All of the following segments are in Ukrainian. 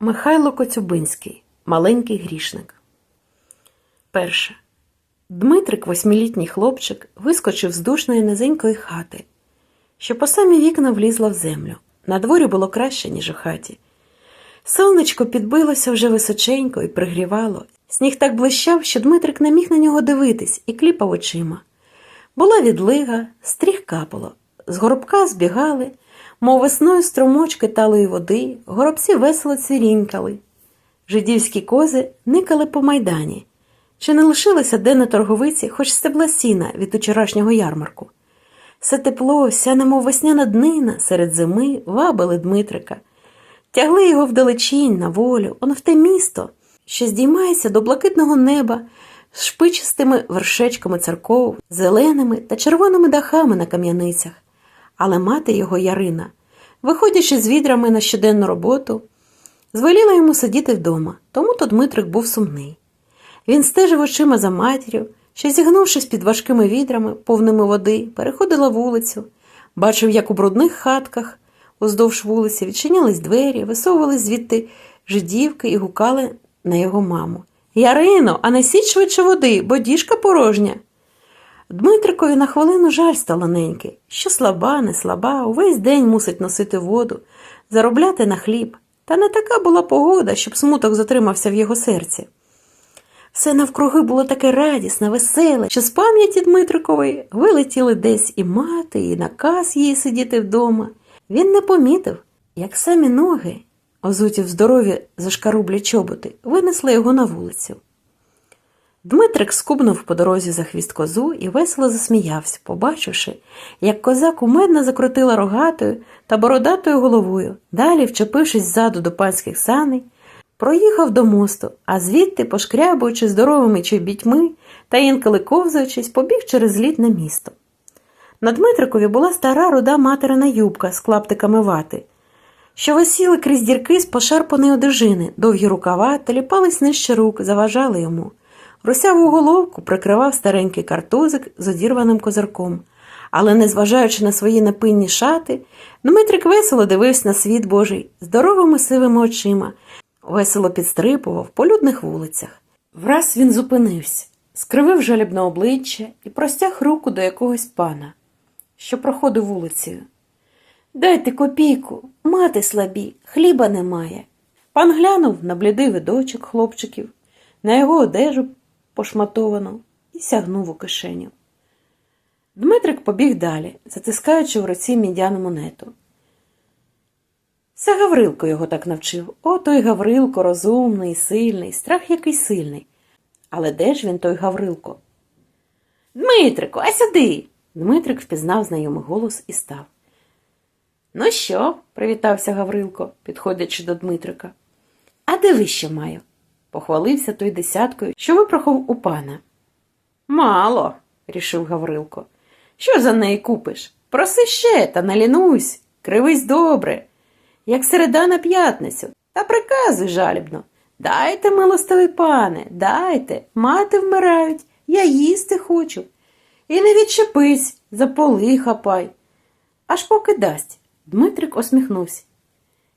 Михайло Коцюбинський Маленький грішник. Перше. Дмитрик, восьмилітній хлопчик, вискочив з душної низенької хати, що по самі вікна влізла в землю. На дворі було краще, ніж у хаті. Сонечко підбилося вже височенько і пригрівало. Сніг так блищав, що Дмитрик не міг на нього дивитись і кліпав очима. Була відлига, стріх капало. З горобка збігали, мов весною струмочки талої води, горобці весело цвірінькали. Жидівські кози никали по майдані. Чи не лишилося де на торговиці хоч стебла сіна від учорашнього ярмарку? Все тепло, ся немов весняна днина серед зими вабили Дмитрика. Тягли його вдалечінь, на волю, он в те місто, що здіймається до блакитного неба з шпичистими вершечками церков, зеленими та червоними дахами на кам'яницях. Але мати його Ярина, виходячи з відрами на щоденну роботу, звеліла йому сидіти вдома, тому то Дмитрик був сумний. Він стежив очима за матір'ю, що, зігнувшись під важкими відрами, повними води, переходила вулицю, бачив, як у брудних хатках уздовж вулиці відчинялись двері, висовувались звідти жидівки і гукали на його маму. Ярино, а несіть швидше води, бо діжка порожня. Дмитрикові на хвилину жаль стало неньки, що слаба, не слаба, увесь день мусить носити воду, заробляти на хліб. Та не така була погода, щоб смуток затримався в його серці. Все навкруги було таке радісне, веселе, що з пам'яті Дмитрикової вилетіли десь і мати, і наказ їй сидіти вдома. Він не помітив, як самі ноги, озуті в здорові зашкарублі чоботи, винесли його на вулицю. Дмитрик скубнув по дорозі за хвіст козу і весело засміявся, побачивши, як коза кумедно закрутила рогатою та бородатою головою, далі, вчепившись ззаду до панських саней, проїхав до мосту, а звідти, пошкрябуючи здоровими чобітьми та інколи ковзаючись, побіг через лід на місто. На Дмитрикові була стара руда материна юбка з клаптиками вати, що висіли крізь дірки з пошарпаної одежини, довгі рукава теліпались нижче рук, заважали йому. Русяву головку прикривав старенький картузик з одірваним козирком. Але, незважаючи на свої напинні шати, Дмитрик весело дивився на світ Божий здоровими сивими очима, весело підстрипував по людних вулицях. Враз він зупинився, скривив жалібне обличчя і простяг руку до якогось пана, що проходив вулицею. Дайте копійку, мати слабі, хліба немає. Пан глянув на блідий видочок хлопчиків, на його одежу пошматовану і сягнув у кишеню. Дмитрик побіг далі, затискаючи в руці мідяну монету. Це Гаврилко його так навчив. О, той Гаврилко розумний, сильний, страх який сильний. Але де ж він, той Гаврилко? Дмитрику, а сюди. Дмитрик впізнав знайомий голос і став. Ну що? привітався Гаврилко, підходячи до Дмитрика. А диви, що маю, похвалився той десяткою, що випрохав у пана. Мало, рішив Гаврилко. Що за неї купиш? Проси ще та не лінусь, кривись добре, як середа на п'ятницю, та приказуй жалібно. Дайте, милостивий пане, дайте, мати вмирають, я їсти хочу. І не відчепись, за поли хапай. Аж поки дасть. Дмитрик осміхнувся.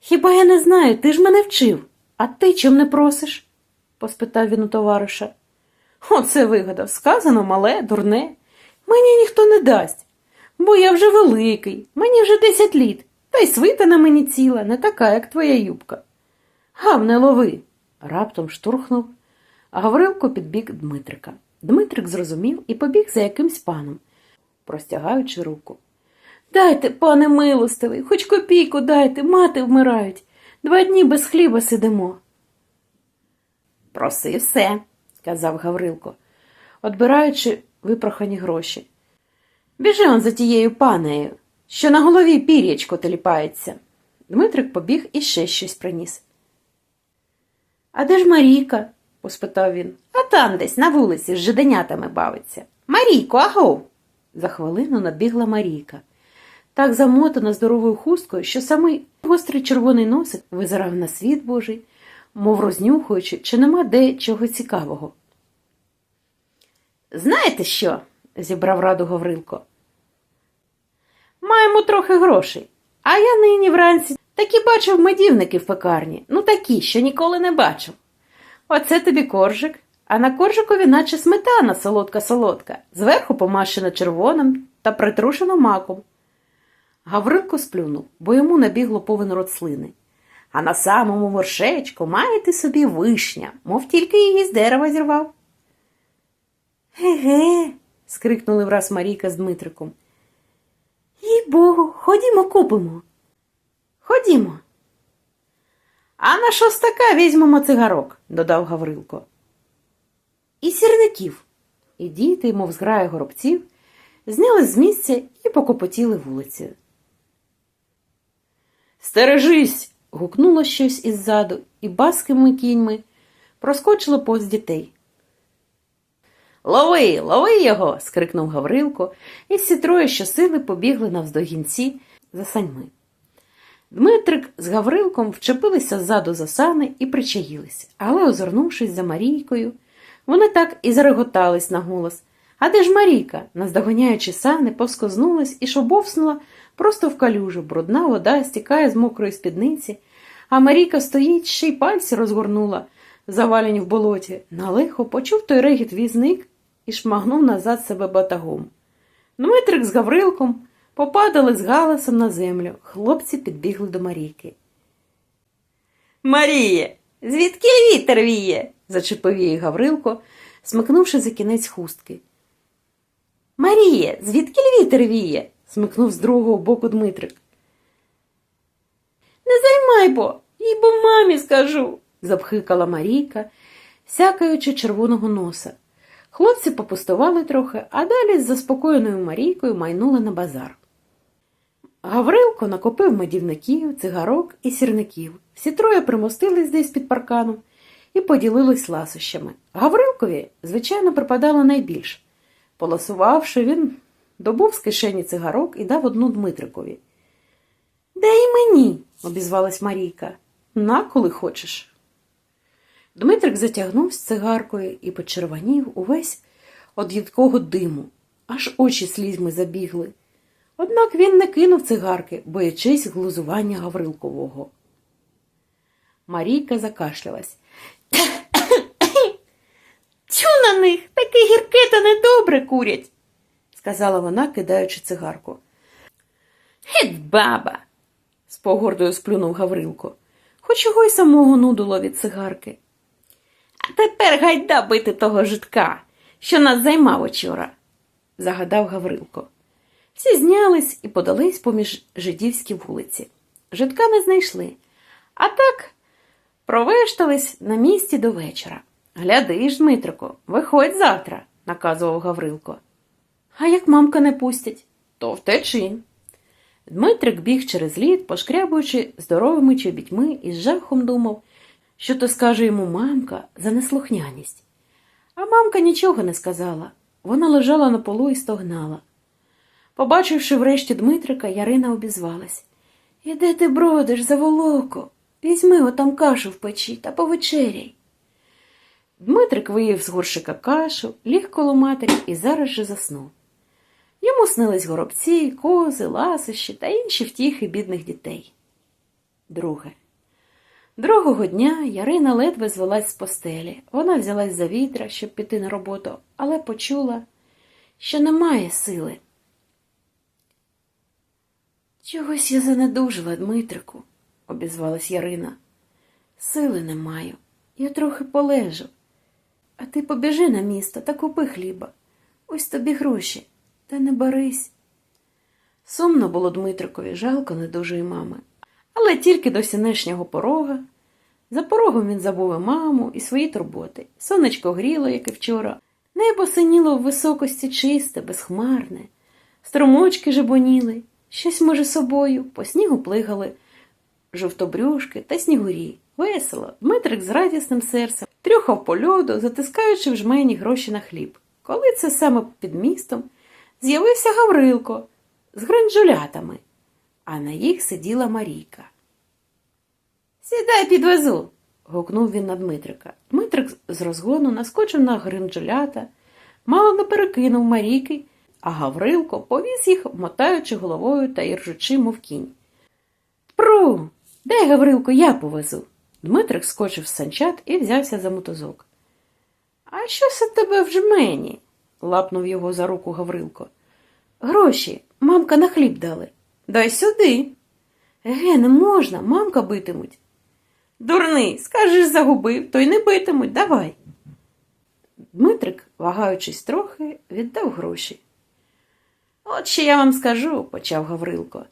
Хіба я не знаю, ти ж мене вчив, а ти чим не просиш? Поспитав він у товариша. Оце вигадав, сказано мале, дурне. Мені ніхто не дасть, бо я вже великий, мені вже десять літ, та й свита на мені ціла, не така, як твоя юбка. Гав, не лови. Раптом штурхнув, а Гаврилко підбіг Дмитрика. Дмитрик зрозумів і побіг за якимсь паном, простягаючи руку. Дайте, пане милостивий, хоч копійку дайте, мати вмирають. Два дні без хліба сидимо. Проси все, сказав Гаврилко, отбираючи випрохані гроші. Біжи он за тією панею, що на голові пір'ячко теліпається. Дмитрик побіг і ще щось приніс. А де ж Марійка? поспитав він. А там десь на вулиці з жиденятами бавиться. Марійко, агов. За хвилину набігла Марійка. Так замотана здоровою хусткою, що самий гострий червоний носик визирав на світ Божий, мов рознюхуючи, чи нема де чого цікавого. Знаєте що? зібрав раду Гаврилко. Маємо трохи грошей, а я нині вранці Такі бачив медівники в пекарні, ну такі, що ніколи не бачив. Оце тобі коржик, а на коржикові наче сметана солодка-солодка, зверху помащена червоним та притрушена маком. Гаврилко сплюнув, бо йому набігло повен рот слини. А на самому вершечку маєте собі вишня, мов тільки її з дерева зірвав. Ге-ге, скрикнули враз Марійка з Дмитриком. Їй богу, ходімо купимо. Ходімо. А на шостака візьмемо цигарок, додав Гаврилко. І сірників. І діти, мов зграя горобців, знялись з місця і покопотіли вулицею. Стережись. Гукнуло щось іззаду, і баскими кіньми проскочило повз дітей. Лови, лови його. скрикнув Гаврилко, і всі троє щосили побігли навздогінці за саньми. Дмитрик з Гаврилком вчепилися ззаду за сани і причаїлись, але, озирнувшись за Марійкою, вони так і зареготались на голос. А де ж Марійка, наздоганяючи сани, повскознулась і шобовснула просто в калюжу. Брудна вода стікає з мокрої спідниці, а Марійка стоїть, ще й пальці розгорнула, завалені в болоті. На лихо почув той регіт візник і шмагнув назад себе батагом. Дмитрик з Гаврилком попадали з галасом на землю. Хлопці підбігли до Марійки. Маріє, звідки вітер віє? зачепив її Гаврилко, смикнувши за кінець хустки. Маріє, звідки вітер віє? смикнув з другого боку Дмитрик. Не займай бо, їй бо мамі скажу, запхикала Марійка, сякаючи червоного носа. Хлопці попустували трохи, а далі з заспокоєною Марійкою майнули на базар. Гаврилко накопив медівників, цигарок і сірників. Всі троє примостились десь під парканом і поділились ласощами. Гаврилкові, звичайно, припадало найбільше. Поласувавши, він добув з кишені цигарок і дав одну Дмитрикові. Дай і мені, обізвалась Марійка. На, коли хочеш. Дмитрик затягнув з цигаркою і почервонів увесь од їдкого диму, аж очі слізьми забігли. Однак він не кинув цигарки, боячись глузування Гаврилкового. Марійка закашлялась. На них, таке гірке та недобре курять, сказала вона, кидаючи цигарку. Геть баба, з погордою сплюнув Гаврилко, хоч його й самого нудило від цигарки. А тепер гайда бити того житка, що нас займав учора, загадав Гаврилко. Всі знялись і подались поміж жидівські вулиці. Житка не знайшли, а так провештались на місці до вечора. Гляди ж, Дмитрико, виходь завтра, наказував Гаврилко. А як мамка не пустять, то втечи. Дмитрик біг через лід, пошкрябуючи здоровими чобітьми і з жахом думав, що то скаже йому мамка за неслухняність. А мамка нічого не сказала. Вона лежала на полу і стогнала. Побачивши врешті Дмитрика, Ярина обізвалась. Іде ти бродиш за волоко? Візьми отам кашу в печі та повечеряй. Дмитрик виїв з горшика кашу, ліг коло матері і зараз же заснув. Йому снились горобці, кози, ласощі та інші втіхи бідних дітей. Друге. Другого дня Ярина ледве звелась з постелі. Вона взялась за вітра, щоб піти на роботу, але почула, що немає сили. Чогось я занедужила, Дмитрику, обізвалась Ярина. Сили не маю. Я трохи полежу. А ти побіжи на місто та купи хліба. Ось тобі гроші, та не барись. Сумно було Дмитрикові, жалко недужої мами. Але тільки до сінешнього порога. За порогом він забув і маму і свої турботи. Сонечко гріло, як і вчора. Небо синіло в високості чисте, безхмарне. Струмочки жебоніли, щось, може, собою, по снігу плигали жовтобрюшки та снігурі. Весело. Дмитрик з радісним серцем трюхав по льоду, затискаючи в жмені гроші на хліб. Коли це саме під містом з'явився Гаврилко з гринджулятами, а на їх сиділа Марійка. Сідай підвезу. гукнув він на Дмитрика. Дмитрик з розгону наскочив на гринджулята, мало не перекинув Марійки, а Гаврилко повіз їх, мотаючи головою та іржучи, мов кінь. Пру. Дай, Гаврилко, я повезу. Дмитрик скочив з санчат і взявся за мотузок. А що це тебе в жмені? лапнув його за руку Гаврилко. Гроші, мамка на хліб дали. Дай сюди. Еге, не можна, мамка битимуть. Дурний, скажеш, загубив, то й не битимуть, давай. Дмитрик, вагаючись трохи, віддав гроші. От що я вам скажу, почав Гаврилко.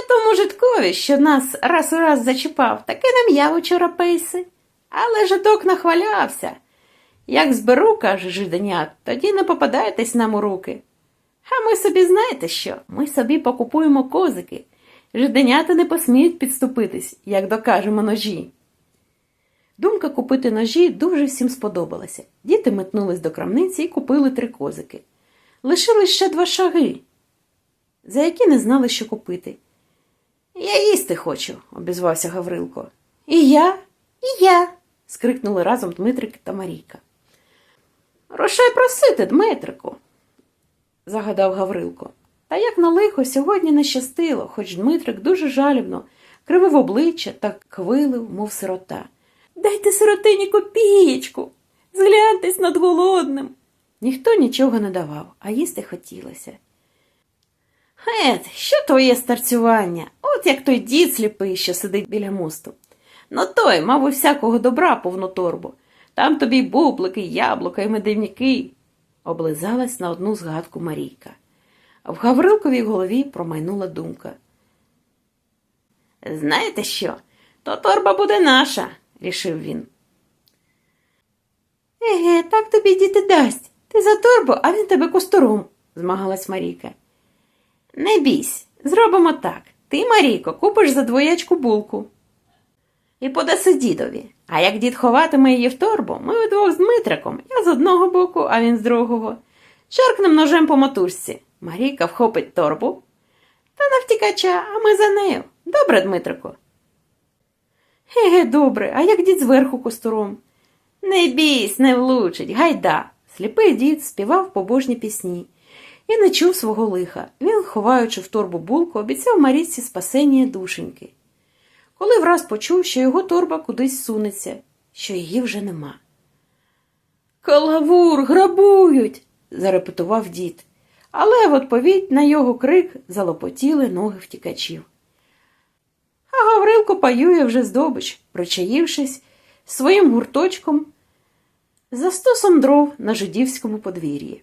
Я тому житкові, що нас раз у раз зачіпав, таки не м'яв учора пейси, але житок нахвалявся. Як зберу, каже жиденят, тоді не попадайтесь нам у руки. А ми собі знаєте що? Ми собі покупуємо козики. Жиденята не посміють підступитись, як докажемо ножі. Думка купити ножі дуже всім сподобалася. Діти метнулись до крамниці і купили три козики. Лишились ще два шаги, за які не знали, що купити. Я їсти хочу, обізвався Гаврилко. І я, і я. скрикнули разом Дмитрик та Марійка. Рушай просити, Дмитрику, загадав Гаврилко. Та як на лихо сьогодні не щастило, хоч Дмитрик дуже жалібно кривив обличчя та квилив, мов сирота. Дайте сиротині копієчку, згляньтесь над голодним. Ніхто нічого не давав, а їсти хотілося. Гет, що твоє старцювання? От як той дід сліпий, що сидить біля мосту. Ну той, мав, у всякого добра повну торбу. Там тобі й бублики, яблука, й медівники. Облизалась на одну згадку Марійка. В Гаврилковій голові промайнула думка. Знаєте що? То торба буде наша, рішив він. Еге, так тобі діти дасть. Ти за торбу, а він тебе костором, змагалась Марійка. Не бійсь, зробимо так. Ти, Марійко, купиш за двоячку булку. І подаси дідові. А як дід ховатиме її в торбу, ми вдвох з Дмитриком, я з одного боку, а він з другого. Шаркнем ножем по мотузці. Марійка вхопить торбу. Та на втікача, а ми за нею. Добре, Дмитрико. Еге, добре, а як дід зверху костором? Не бійсь, не влучить, гайда. Сліпий дід співав побожні пісні і не чув свого лиха. Він, ховаючи в торбу булку, обіцяв Марійці спасення душеньки. Коли враз почув, що його торба кудись сунеться, що її вже нема. Калавур, грабують, зарепетував дід, але в відповідь на його крик залопотіли ноги втікачів. А Гаврилко паює вже здобич, причаївшись своїм гурточком за стосом дров на жидівському подвір'ї.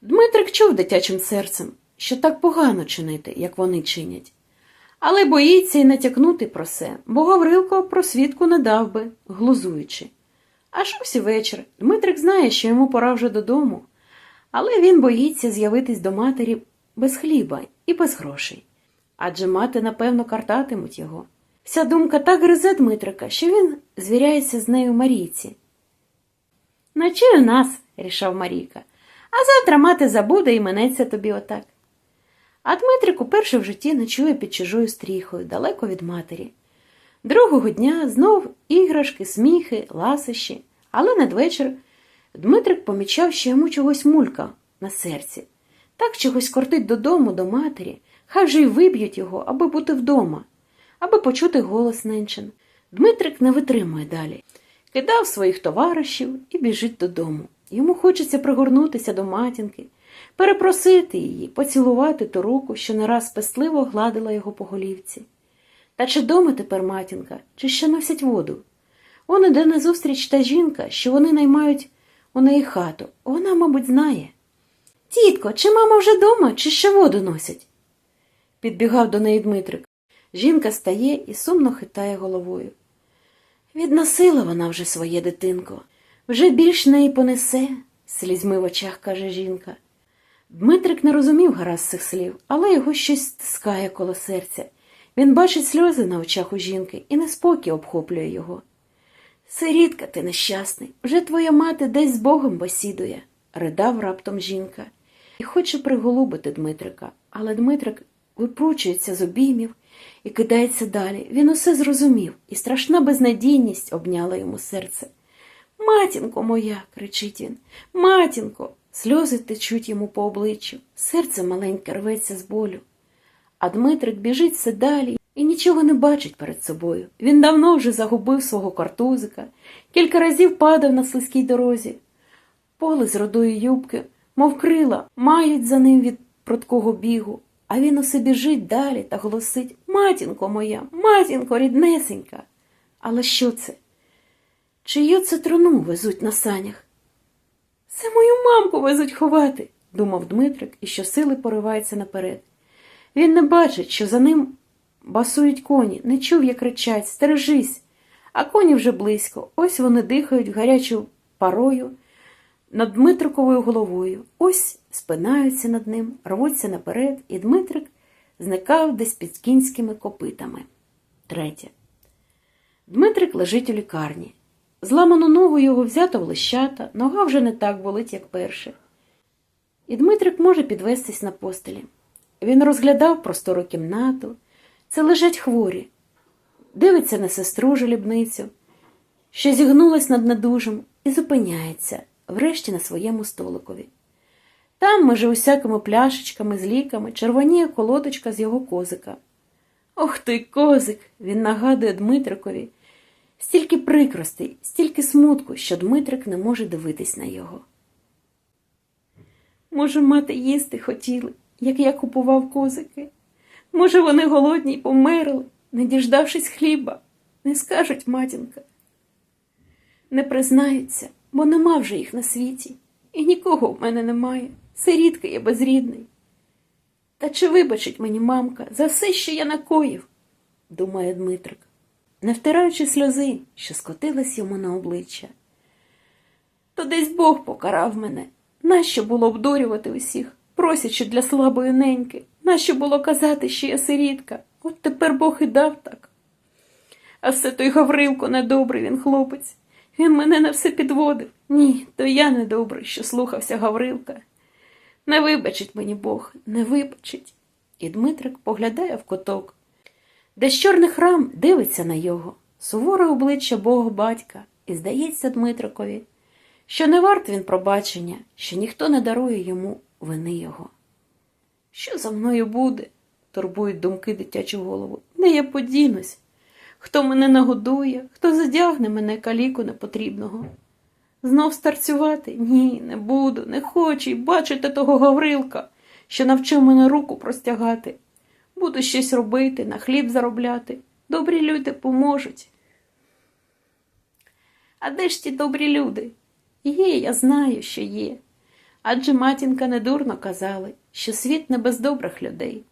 Дмитрик чув дитячим серцем, що так погано чинити, як вони чинять, але боїться й натякнути про це, бо Гаврилко про свідку не дав би, глузуючи. Аж ось вечір. Дмитрик знає, що йому пора вже додому, але він боїться з'явитись до матері без хліба і без грошей. Адже мати, напевно, картатимуть його. Вся думка так гризе Дмитрика, що він звіряється з нею Марійці. Ночуй у нас, рішав Марійка, а завтра мати забуде і минеться тобі отак. А Дмитрик уперше в житті ночує під чужою стріхою, далеко від матері. Другого дня знов іграшки, сміхи, ласощі, але надвечір Дмитрик помічав, що йому чогось мулька на серці. Так чогось кортить додому, до матері, хай вже й виб'ють його, аби бути вдома, аби почути голос ненчин. Дмитрик не витримує далі. Кидав своїх товаришів і біжить додому. Йому хочеться пригорнутися до матінки, перепросити її, поцілувати ту руку, що не раз пестливо гладила його по голівці. Та чи дома тепер матінка, чи ще носять воду? Он іде назустріч та жінка, що вони наймають у неї хату. Вона, мабуть, знає. Тітко, чи мама вже дома, чи ще воду носять? Підбігав до неї Дмитрик. Жінка стає і сумно хитає головою. Відносила вона вже своє дитинко, вже більш неї понесе, слізьми в очах каже жінка. Дмитрик не розумів гаразд цих слів, але його щось стискає коло серця. Він бачить сльози на очах у жінки і неспокій обхоплює його. Сирітка ти нещасний, вже твоя мати десь з Богом бесідує, ридав раптом жінка, і хоче приголубити Дмитрика, але Дмитрик випручується з обіймів і кидається далі. Він усе зрозумів, і страшна безнадійність обняла йому серце. Матінко моя, кричить він, матінко. Сльози течуть йому по обличчю, серце маленьке рветься з болю. А Дмитрик біжить все далі і нічого не бачить перед собою. Він давно вже загубив свого картузика, кілька разів падав на слизькій дорозі. Поле з родої юбки, мов крила, мають за ним від пруткого бігу, а він усе біжить далі та голосить Матінко моя, матінко ріднесенька. Але що це? Чию це труну везуть на санях? Це мою мамку везуть ховати, думав Дмитрик і щосили поривається наперед. Він не бачить, що за ним басують коні, не чув, як кричать Стережись. А коні вже близько. Ось вони дихають гарячу парою над Дмитриковою головою. Ось спинаються над ним, рвуться наперед, і Дмитрик зникав десь під кінськими копитами. Третє. Дмитрик лежить у лікарні. Зламану ногу його взято в лищата, нога вже не так болить, як перше. І Дмитрик може підвестись на постелі. Він розглядав простору кімнату. Це лежать хворі. Дивиться на сестру жалібницю, що зігнулась над недужим і зупиняється, врешті на своєму столикові. Там, між усякими пляшечками з ліками, червоніє колодочка з його козика. Ох ти, козик! Він нагадує Дмитрикові. Стільки прикростей, стільки смутку, що Дмитрик не може дивитись на його. Може, мати їсти хотіли, як я купував козики. Може, вони голодні й померли, не діждавшись хліба, не скажуть матінка. Не признаються, бо нема вже їх на світі, і нікого в мене немає. Сирідка я безрідний. Та чи вибачить мені мамка за все, що я накоїв? думає Дмитрик, не втираючи сльози, що скотились йому на обличчя. То десь Бог покарав мене. Нащо було обдурювати усіх, просячи для слабої неньки? Нащо було казати, що я сирітка? От тепер Бог і дав так. А все той Гаврилко недобрий він хлопець. Він мене на все підводив. Ні, то я недобрий, що слухався Гаврилка. Не вибачить мені Бог, не вибачить. І Дмитрик поглядає в коток, де з чорний храм дивиться на його, суворе обличчя Бога батька, і здається Дмитрикові, що не варт він пробачення, що ніхто не дарує йому вини його. Що за мною буде? турбують думки дитячу голову. Де я подінусь? Хто мене нагодує, хто задягне мене каліку непотрібного? Знов старцювати? Ні, не буду, не хочу й бачити того Гаврилка, що навчив мене руку простягати. Буду щось робити, на хліб заробляти. Добрі люди поможуть. А де ж ті добрі люди? Є, я знаю, що є. Адже матінка недурно казали, що світ не без добрих людей.